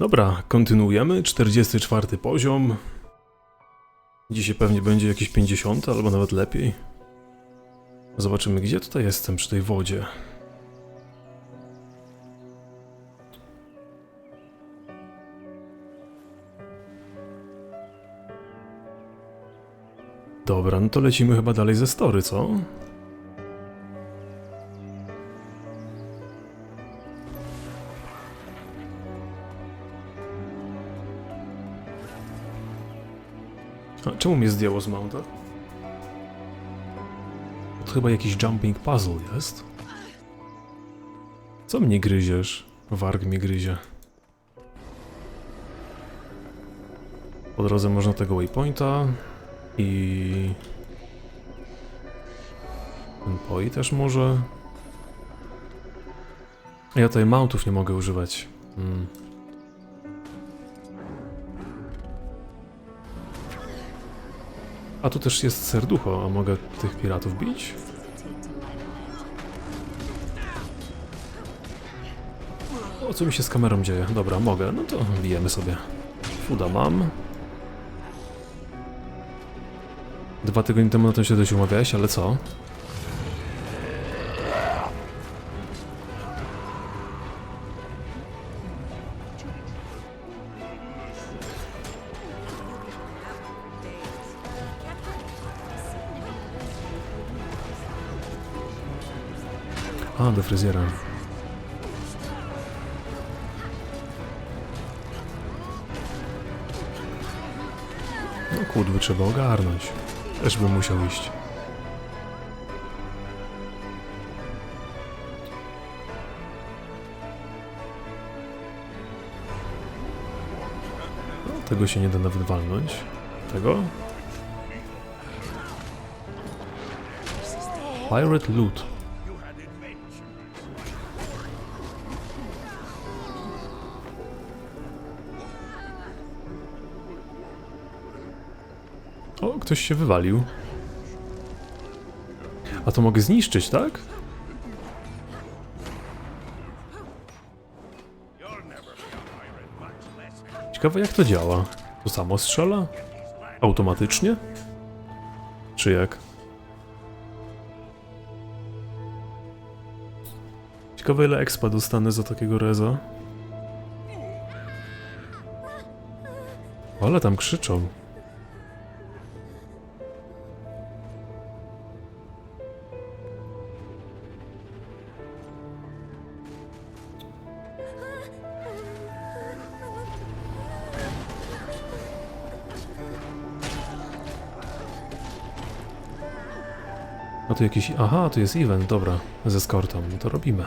Dobra, kontynuujemy. 44 poziom. Dzisiaj pewnie będzie jakieś 50 albo nawet lepiej. Zobaczymy, gdzie tutaj jestem przy tej wodzie. Dobra, no to lecimy chyba dalej ze story, co? A czemu mnie zdjęło z mounta? To chyba jakiś jumping puzzle jest. Co mnie gryziesz? Warg mnie gryzie. Po drodze można tego waypointa i... Ten poi też może. Ja tutaj mountów nie mogę używać. Hmm. A tu też jest serducho, a mogę tych piratów bić? O, co mi się z kamerą dzieje? Dobra, mogę, no to bijemy sobie. Fuda mam. Dwa tygodnie temu na tym się dość umawiałeś, ale co? Do fryzjera. No kudły trzeba ogarnąć. Też bym musiał iść. No, tego się nie da nawet walnąć. Tego? Pirate Loot. Ktoś się wywalił. A to mogę zniszczyć, tak? Ciekawe jak to działa. To samo strzela? Automatycznie? Czy jak? Ciekawe ile expa dostanę za takiego reza. Ale tam krzyczą. Tu jakiś... Aha, tu jest event, dobra. Z eskortą, no to robimy.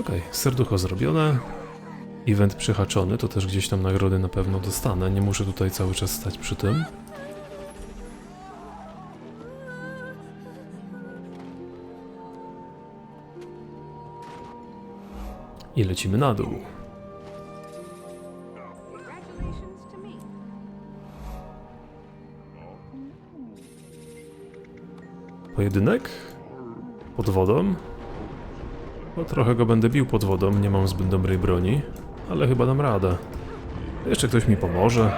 Okej, serducho zrobione. Event przyhaczony, to też gdzieś tam nagrody na pewno dostanę. Nie muszę tutaj cały czas stać przy tym. I lecimy na dół. Pojedynek? Pod wodą? No trochę go będę bił pod wodą, nie mam zbyt dobrej broni, ale chyba dam radę. Jeszcze ktoś mi pomoże.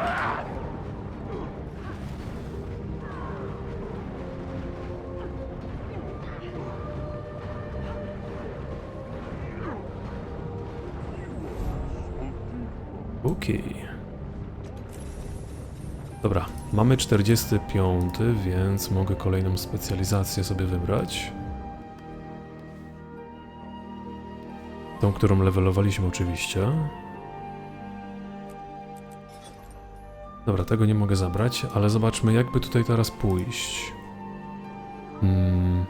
Okej. Dobra, mamy 45, więc mogę kolejną specjalizację sobie wybrać. Tą, którą levelowaliśmy oczywiście. Dobra, tego nie mogę zabrać, ale zobaczmy jakby tutaj teraz pójść. Hmm.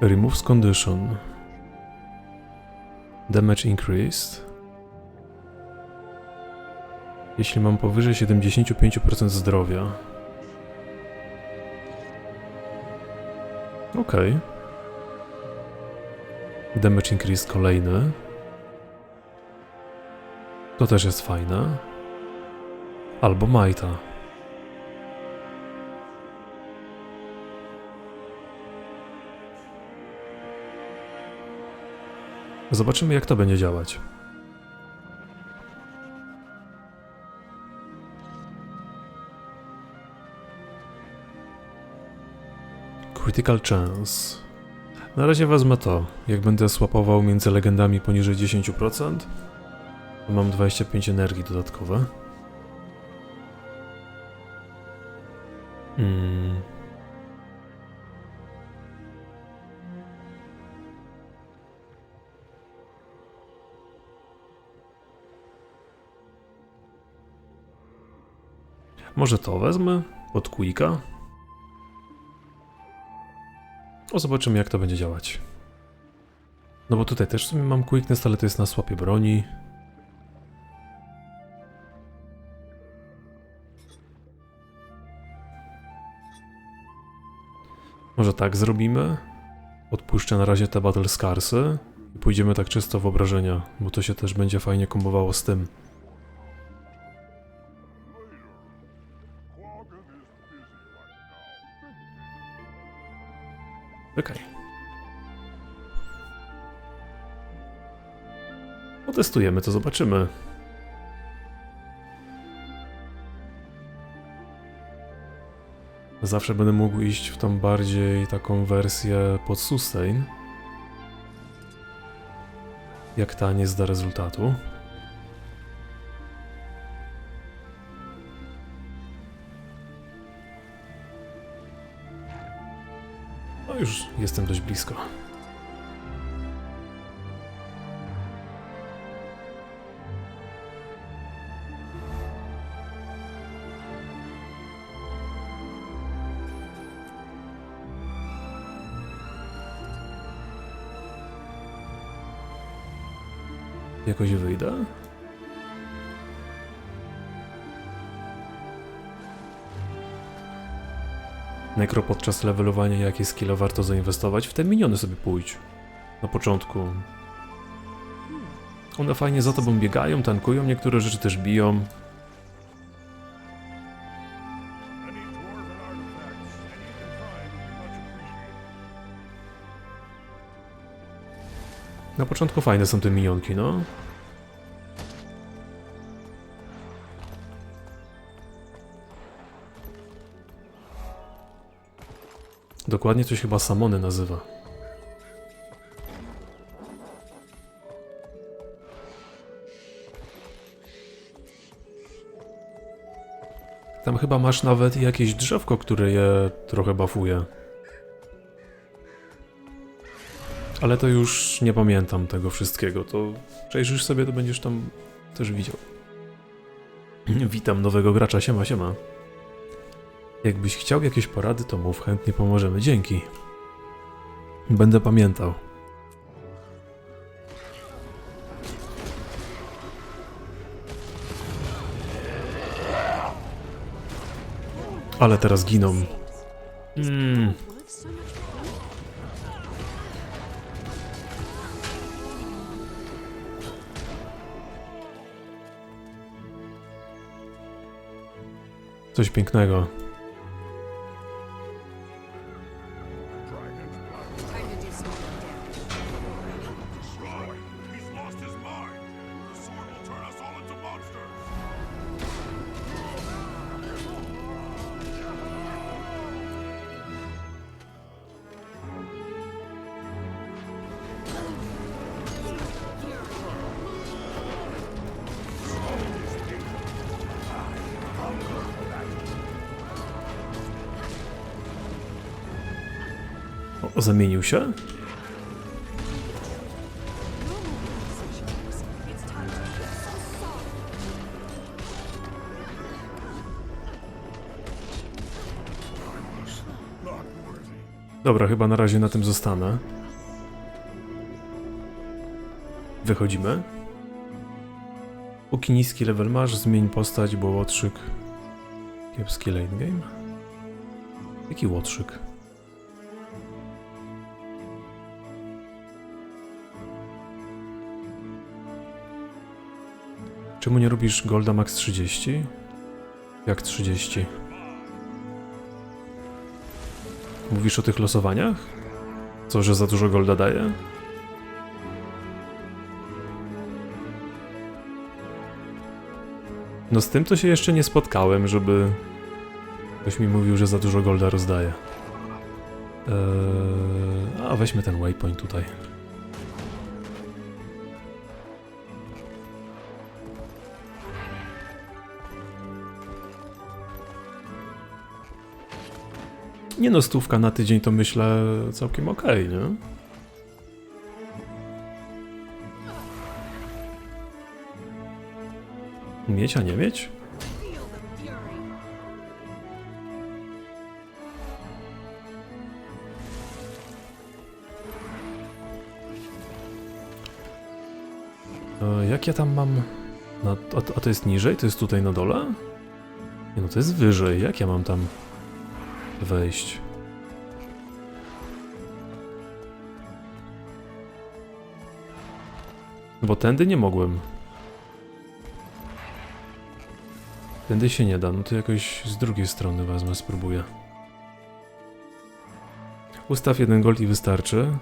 Removes condition. Damage increased jeśli mam powyżej 75% zdrowia. Ok. Damage increase kolejny. To też jest fajne. Albo Majta. Zobaczymy, jak to będzie działać. Critical Chance. Na razie wezmę to. Jak będę słapował między legendami poniżej 10%, to mam 25 energii dodatkowe. Hmm. Może to wezmę od Quicka. O, zobaczymy jak to będzie działać. No bo tutaj też w sumie mam Quickness, ale to jest na słapie broni. Może tak zrobimy? Odpuszczę na razie te Battle Scarsy i pójdziemy tak czysto w obrażenia, bo to się też będzie fajnie kombowało z tym. Okej. Potestujemy, to zobaczymy. Zawsze będę mógł iść w tą bardziej taką wersję pod sustain. Jak ta nie zda rezultatu. Już jestem dość blisko. Jakoś wyjdę? Nekro podczas levelowania jakie skilla warto zainwestować? W te miniony sobie pójdź. Na początku. One fajnie za tobą biegają, tankują, niektóre rzeczy też biją. Na początku fajne są te minionki, no. Dokładnie coś chyba Samony nazywa. Tam chyba masz nawet jakieś drzewko, które je trochę bafuje. Ale to już nie pamiętam tego wszystkiego. To przejrzysz sobie, to będziesz tam też widział. Witam nowego gracza, siema, siema. Jakbyś chciał jakieś porady, to mów, chętnie pomożemy. Dzięki. Będę pamiętał. Ale teraz giną. Mm. Coś pięknego. Zamienił się? Dobra, chyba na razie na tym zostanę. Wychodzimy. Póki niski level masz, zmień postać, bo łotrzyk. Kiepski late game. Jaki łotrzyk? Czemu nie robisz Golda Max 30? Jak 30? Mówisz o tych losowaniach? Co, że za dużo golda daje? No z tym to się jeszcze nie spotkałem, żeby ktoś mi mówił, że za dużo golda rozdaje. Eee, a weźmy ten waypoint tutaj. Nie no, stówka na tydzień to myślę całkiem okej, nie? Mieć, a nie mieć? E, jak ja tam mam... A, a to jest niżej? To jest tutaj na dole? Nie no, to jest wyżej. Jak ja mam tam wejść? No Bo tędy nie mogłem. Tędy się nie da, no to jakoś z drugiej strony wezmę, spróbuję. Ustaw jeden gold i wystarczy.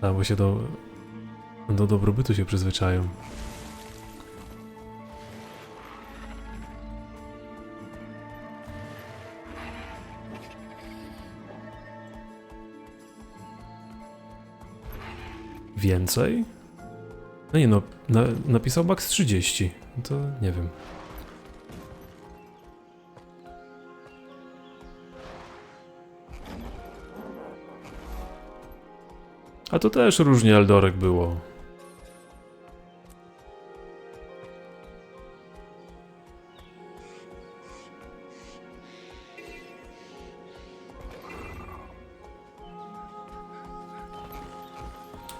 A, bo się do... Do dobrobytu się przyzwyczają. Więcej? No nie no, na, napisał max 30. No to nie wiem. A to też różnie Eldorek było.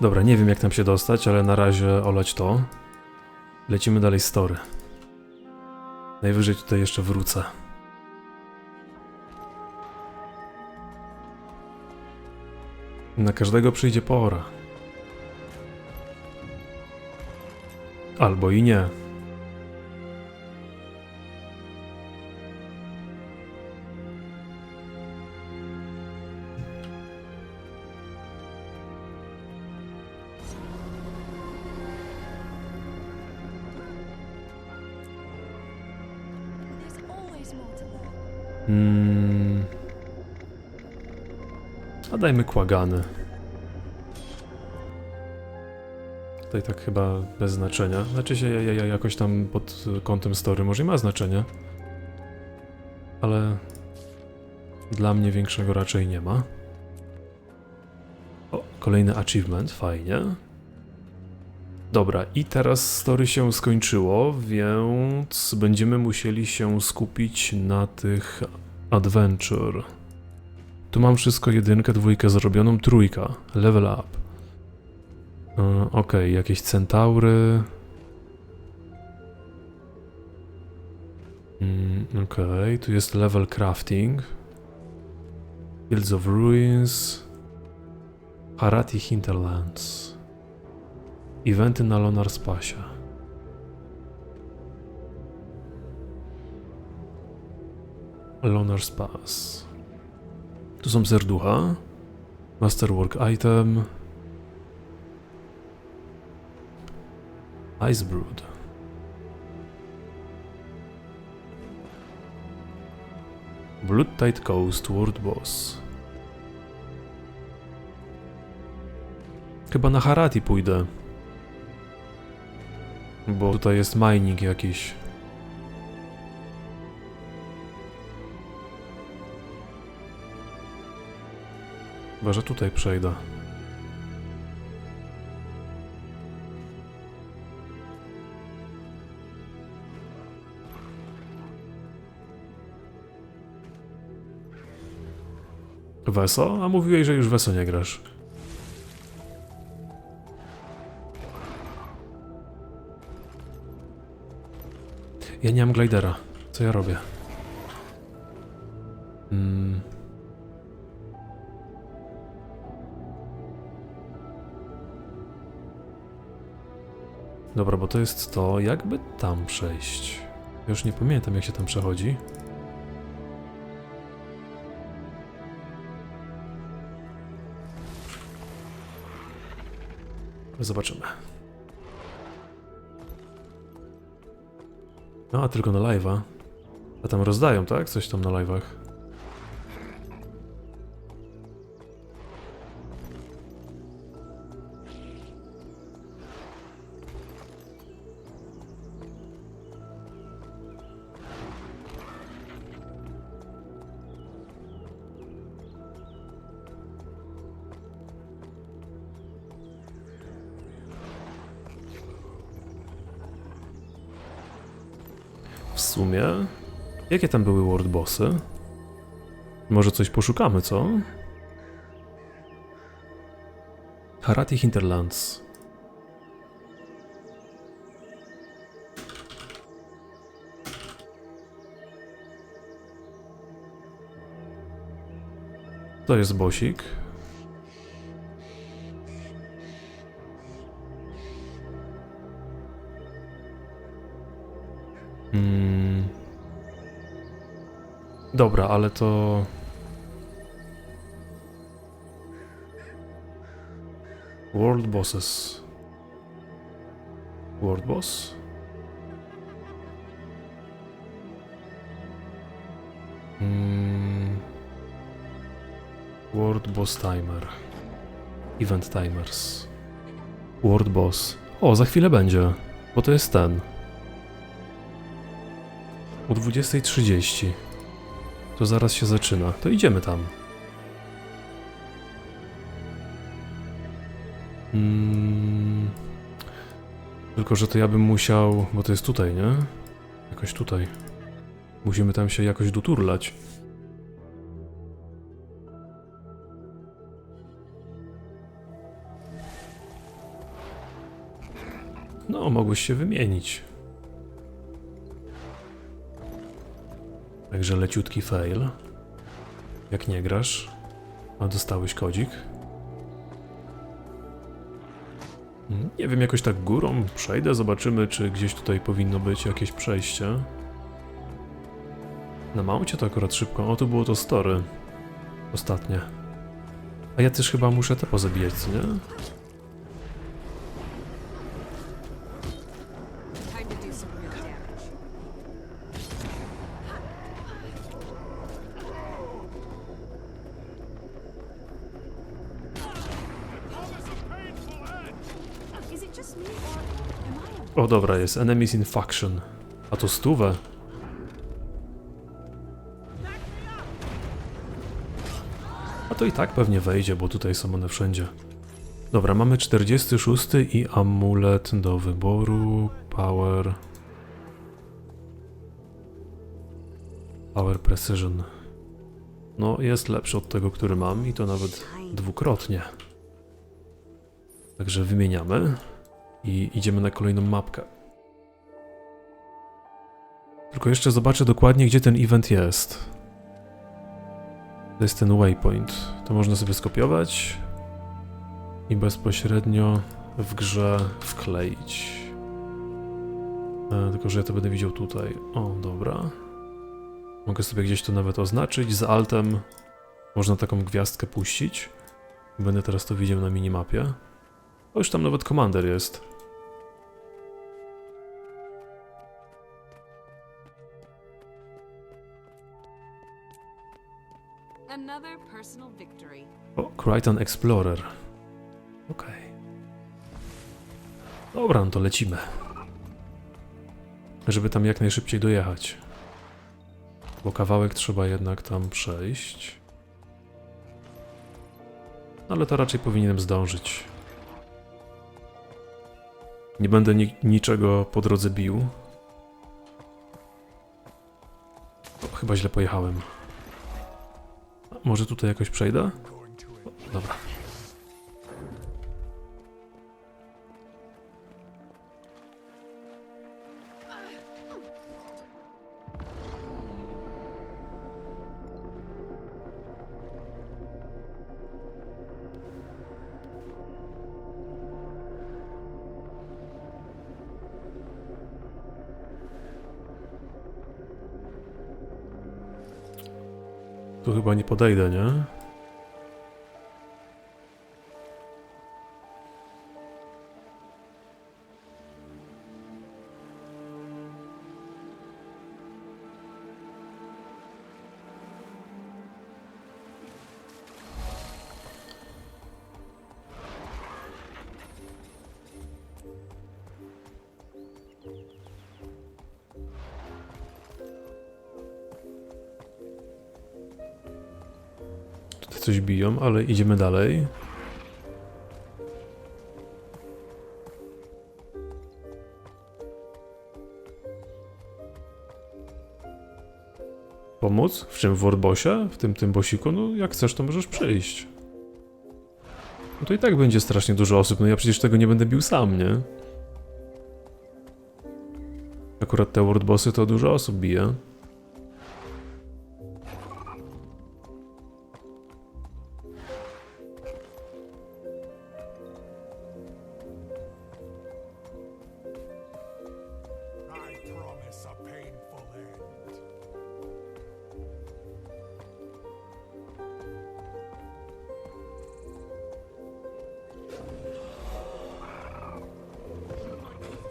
Dobra, nie wiem jak tam się dostać, ale na razie olać to. Lecimy dalej story. Najwyżej tutaj jeszcze wrócę. Na każdego przyjdzie pora. Albo i nie. A dajmy kłagany. Tutaj tak chyba bez znaczenia. Znaczy się ja, ja, jakoś tam pod kątem story może i ma znaczenie. Ale dla mnie większego raczej nie ma. O, kolejny achievement, fajnie. Dobra, i teraz story się skończyło, więc będziemy musieli się skupić na tych adventure. Tu mam wszystko jedynkę, dwójkę zrobioną, trójka, level up. E, Okej, jakieś centaury. Mm, Okej, tu jest level crafting. Fields of Ruins. Harati Hinterlands. Eventy na Lonar Spasie. Lonar Spas. Tu są serducha. Masterwork item. Ice Brood. Blood Tide Coast World Boss. Chyba na Harati pójdę. Bo tutaj jest mining jakiś. Chyba, że tutaj przejdę. Weso? A mówiłeś, że już Weso nie grasz. Ja nie mam glidera. Co ja robię? Mm. Dobra, bo to jest to, jakby tam przejść. Ja już nie pamiętam, jak się tam przechodzi. Zobaczymy. No, a tylko na live'a. A tam rozdają, tak? Coś tam na live'ach. Jakie tam były world bossy? Może coś poszukamy, co? Harati Hinterlands. To jest bosik. Dobra, ale to. World Bosses. World Boss? Mm. World Boss Timer. Event Timers. World Boss. O, za chwilę będzie, bo to jest ten. O 20.30. To zaraz się zaczyna. To idziemy tam. Mm. Tylko, że to ja bym musiał. Bo to jest tutaj, nie? Jakoś tutaj. Musimy tam się jakoś doturlać. No, mogłeś się wymienić. Także leciutki fail. Jak nie grasz, a dostałeś kodzik. Nie wiem, jakoś tak górą przejdę, zobaczymy, czy gdzieś tutaj powinno być jakieś przejście. Na małcie to akurat szybko. O, tu było to story. Ostatnie. A ja też chyba muszę te pozabijać, nie? O, dobra, jest Enemies in Faction. A to stówę. A to i tak pewnie wejdzie, bo tutaj są one wszędzie. Dobra, mamy 46 i amulet do wyboru. Power. Power Precision. No, jest lepszy od tego, który mam i to nawet dwukrotnie. Także wymieniamy i idziemy na kolejną mapkę. Tylko jeszcze zobaczę dokładnie, gdzie ten event jest. To jest ten waypoint. To można sobie skopiować i bezpośrednio w grze wkleić. E, tylko, że ja to będę widział tutaj. O, dobra. Mogę sobie gdzieś to nawet oznaczyć. Z altem można taką gwiazdkę puścić. Będę teraz to widział na minimapie. O, już tam nawet komander jest. O, Crichton Explorer. Okej. Dobra, no to lecimy. Żeby tam jak najszybciej dojechać. Bo kawałek trzeba jednak tam przejść. Ale to raczej powinienem zdążyć. Nie będę ni niczego po drodze bił. O, chyba źle pojechałem. Może tutaj jakoś przejdę? Dobra. Podejdę, nie? Coś biją, ale idziemy dalej. Pomóc? W czym? W Wordbosie? W tym, tym bosiku? No jak chcesz, to możesz przyjść. No to i tak będzie strasznie dużo osób, no ja przecież tego nie będę bił sam, nie? Akurat te Wordbossy to dużo osób bije.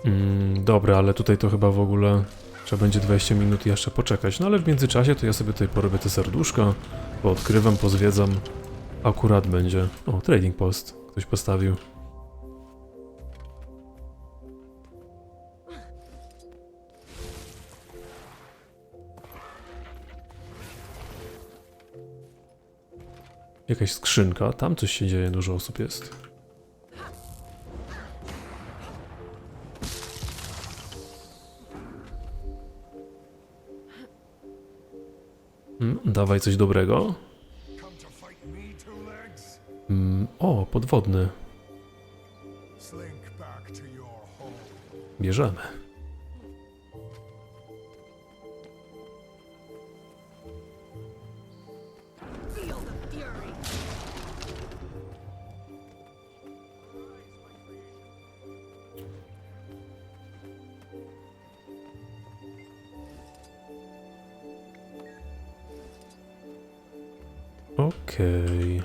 Mm, dobra, ale tutaj to chyba w ogóle trzeba będzie 20 minut jeszcze poczekać. No ale w międzyczasie to ja sobie tutaj porobię te serduszka, poodkrywam, pozwiedzam. Akurat będzie. O, trading post ktoś postawił. Jakaś skrzynka, tam coś się dzieje, dużo osób jest. Dawaj coś dobrego. Mm, o, podwodny. Bierzemy. Okej.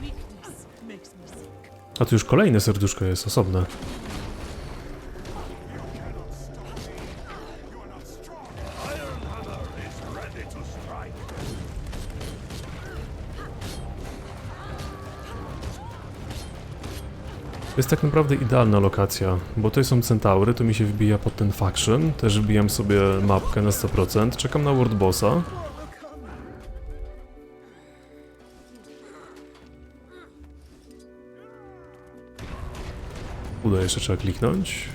Sick. A tu już kolejne serduszko jest osobne. Jest tak naprawdę idealna lokacja, bo tutaj są centaury, to mi się wbija pod ten faction, też wbijam sobie mapkę na 100%, czekam na World Bossa. Uda jeszcze trzeba kliknąć.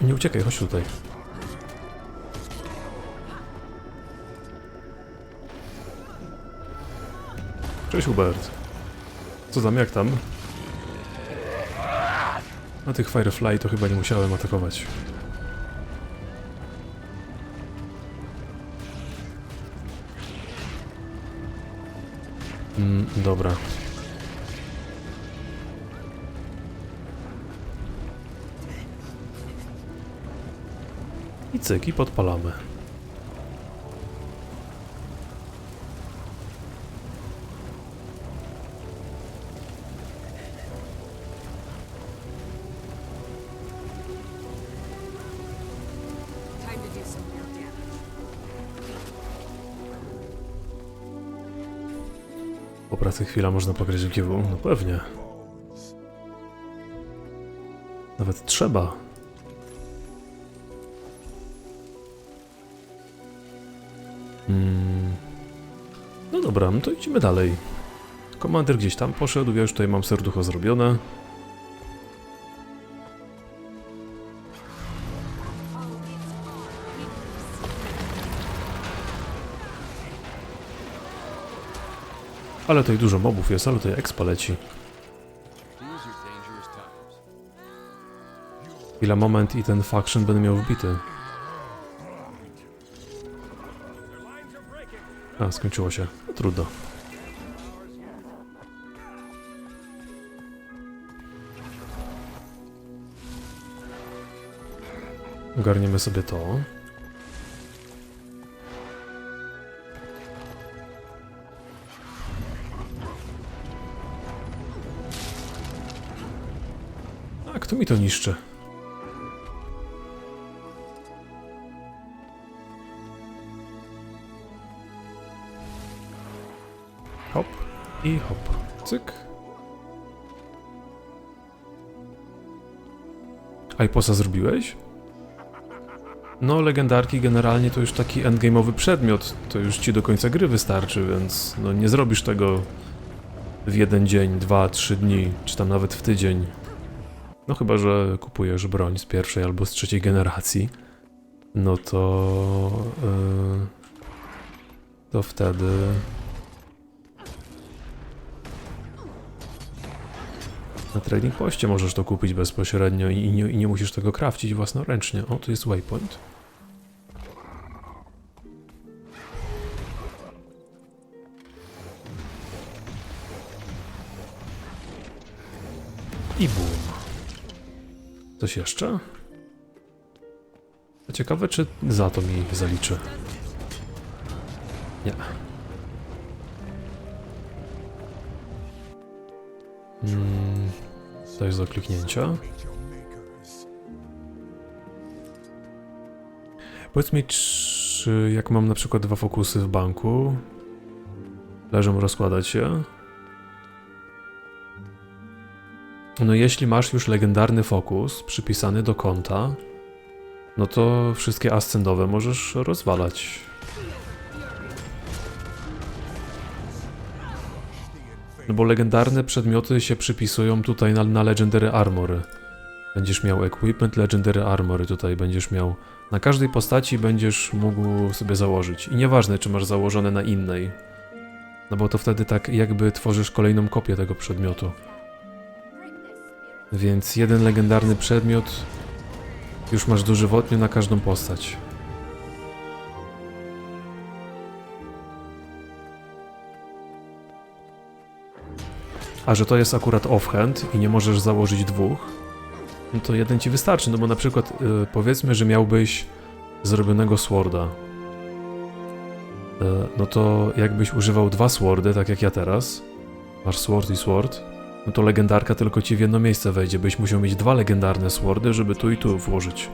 Nie uciekaj, chodź tutaj. Cześć Hubert. Co tam, jak tam? Na tych Firefly to chyba nie musiałem atakować. Mm, dobra. I cyk, i podpalamy. Pracy chwila można pograć w GW? No pewnie. Nawet trzeba. Mm. No dobra, no to idziemy dalej. Komander gdzieś tam poszedł, ja już tutaj mam serducho zrobione. Ale tutaj dużo mobów jest, ale tutaj expa leci. Chwila, moment i ten faction będę miał wbity. A, skończyło się. No, trudno. Ogarniemy sobie to. Kto mi to niszczy? Hop i hop. Cyk. Aiposa zrobiłeś? No, legendarki generalnie to już taki endgame'owy przedmiot. To już ci do końca gry wystarczy, więc no nie zrobisz tego w jeden dzień, dwa, trzy dni, czy tam nawet w tydzień. No chyba, że kupujesz broń z pierwszej albo z trzeciej generacji. No to... Yy, to wtedy... Na trading poście możesz to kupić bezpośrednio i, i, nie, i nie musisz tego krawcić własnoręcznie. O, tu jest waypoint. Coś jeszcze? Ciekawe, czy za to mi zaliczy. Nie. Mm, to jest do kliknięcia. Powiedz mi, czy jak mam na przykład dwa fokusy w banku, leżą rozkładać się? No jeśli masz już legendarny fokus przypisany do konta, no to wszystkie ascendowe możesz rozwalać. No bo legendarne przedmioty się przypisują tutaj na, na Legendary Armory. Będziesz miał Equipment Legendary Armory, tutaj będziesz miał... Na każdej postaci będziesz mógł sobie założyć. I nieważne, czy masz założone na innej. No bo to wtedy tak jakby tworzysz kolejną kopię tego przedmiotu. Więc jeden legendarny przedmiot już masz dożywotnie na każdą postać. A że to jest akurat offhand i nie możesz założyć dwóch, no to jeden ci wystarczy, no bo na przykład y, powiedzmy, że miałbyś zrobionego sworda. Y, no to jakbyś używał dwa swordy, tak jak ja teraz, masz sword i sword, no to legendarka tylko ci w jedno miejsce wejdzie, byś musiał mieć dwa legendarne swordy, żeby tu i tu włożyć.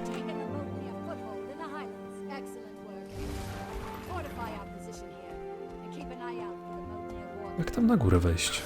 Jak tam na górę wejść?